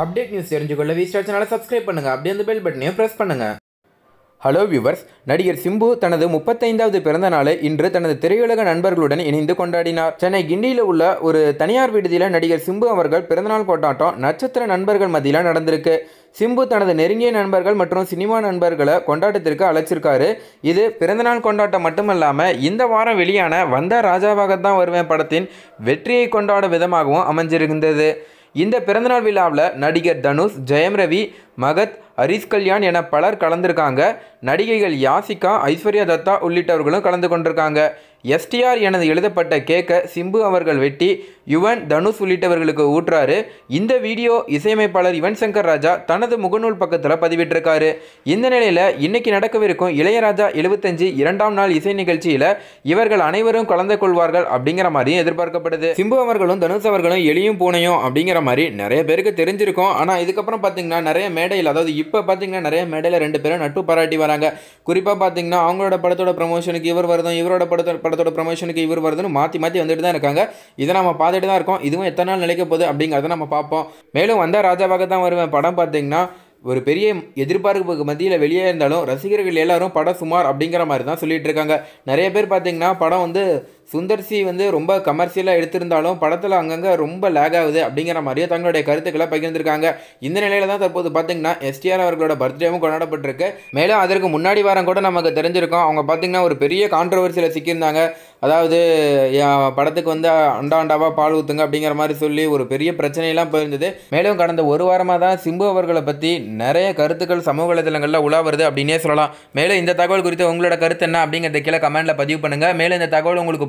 Update news தெரிஞ்சுக்கொள்ள V star சேனலை subscribe பண்ணுங்கள் அப்படியே அந்த பெல் பட்டனையும் ப்ரெஸ் பண்ணுங்கள் ஹலோ வியூவர்ஸ் நடிகர் சிம்பு தனது முப்பத்தைந்தாவது பிறந்த நாளை இன்று தனது திரையுலக நண்பர்களுடன் இணைந்து கொண்டாடினார். சென்னை கிண்டியில் உள்ள ஒரு தனியார் விடுதியில் நடிகர் சிம்பு அவர்கள் பிறந்தநாள் கொண்டாட்டம் நட்சத்திர நண்பர்கள் மத்தியில் நடந்திருக்கு. சிம்பு தனது நெருங்கிய நண்பர்கள் மற்றும் சினிமா நண்பர்களை கொண்டாட்டத்திற்கு அழைச்சிருக்காரு. இது பிறந்தநாள் கொண்டாட்டம் மட்டுமல்லாமல் இந்த வாரம் வெளியான வந்த ராஜாவாகத்தான் வருவேன் படத்தின் வெற்றியை கொண்டாடும் விதமாகவும் அமைஞ்சிருந்தது. இந்த பிறந்தநாள் விழாவில் நடிகர் தனுஷ் ஜெயம் ரவி மகத் ஹரிஷ் கல்யாண் என பலர் கலந்திருக்காங்க. நடிகைகள் யாசிகா ஐஸ்வர்யா தத்தா உள்ளிட்டவர்களும் கலந்து கொண்டிருக்காங்க. எஸ்டிஆர் எனது எழுதப்பட்ட கேக்கை சிம்பு அவர்கள் வெட்டி யுவன் தனுஷ் உள்ளிட்டவர்களுக்கு ஊற்றாரு. இந்த வீடியோ இசையமைப்பாளர் யுவன் சங்கர் ராஜா தனது முகநூல் பக்கத்தில் பதிவிட்டிருக்காரு. இந்த நிலையில் இன்னைக்கு நடக்கவிருக்கும் இளையராஜா எழுபத்தஞ்சு இரண்டாம் நாள் இசை நிகழ்ச்சியில் இவர்கள் அனைவரும் கலந்து கொள்வார்கள் அப்படிங்கிற மாதிரியும் எதிர்பார்க்கப்படுது. சிம்பு அவர்களும் தனுஷ் அவர்களும் எளியும் பூனையும் அப்படிங்கிற மாதிரி நிறைய பேருக்கு தெரிஞ்சிருக்கும். ஆனால் இதுக்கப்புறம் பார்த்தீங்கன்னா நிறைய மேடையில் அதாவது இப்போ பார்த்தீங்கன்னா நிறைய மேடையில் ரெண்டு பேரும் நட்பு பாராட்டி வராங்க. குறிப்பாக பார்த்தீங்கன்னா அவங்களோட படத்தோட ப்ரமோஷனுக்கு இவர் வருதும் இவரோட படத்தோட படத்தோட ப்ரமோஷனுக்கு இவர் வருதுன்னு மாற்றி மாற்றி வந்துட்டு தான் இருக்காங்க. இதை நம்ம பார்த்துட்டு தான் இருக்கோம். இதுவும் எத்தனை நாள் நிலைக்க போகுது அப்படிங்கிறத நம்ம பார்ப்போம். மேலும் வந்த ராஜாவாக தான் வருவேன். படம் பார்த்தீங்கன்னா ஒரு பெரிய எதிர்பார்ப்புக்கு மத்தியில் வெளியே இருந்தாலும் ரசிகர்கள் எல்லாரும் படம் சுமார் அப்படிங்கிற மாதிரி தான் சொல்லிட்டு இருக்காங்க. நிறைய பேர் பார்த்தீங்கன்னா படம் வந்து சுந்தர்சி வந்து ரொம்ப கமர்ஷியலாக எடுத்திருந்தாலும் படத்தில் அங்கங்கே ரொம்ப லேக் ஆகுது அப்படிங்கிற மாதிரியே தங்களுடைய கருத்துக்களை பகிர்ந்திருக்காங்க. இந்த நிலையில தான் தற்போது பார்த்தீங்கன்னா எஸ்டிஆர் அவர்களோட பர்த்டேவும் கொண்டாடப்பட்டிருக்கு. மேலும் அதற்கு முன்னாடி வாரம் கூட நமக்கு தெரிஞ்சிருக்கோம். அவங்க பார்த்தீங்கன்னா ஒரு பெரிய கான்ட்ரவர்சியில் சிக்கியிருந்தாங்க. அதாவது என் படத்துக்கு வந்து அண்டா அண்டாவாக பால் ஊற்றுங்க அப்படிங்கிற மாதிரி சொல்லி ஒரு பெரிய பிரச்சனையெல்லாம் போயிருந்தது. மேலும் கடந்த ஒரு வாரமாக தான் சிம்பு அவர்களை பற்றி நிறைய கருத்துக்கள் சமூக வலைதளங்களில் உலா வருது அப்படின்னே சொல்லலாம். மேலும் இந்த தகவல் குறித்து உங்களோட கருத்து என்ன அப்படிங்கிறத கீழே கமெண்ட்டில் பதிவு பண்ணுங்கள் மேலும் இந்த தகவல் உங்களுக்கு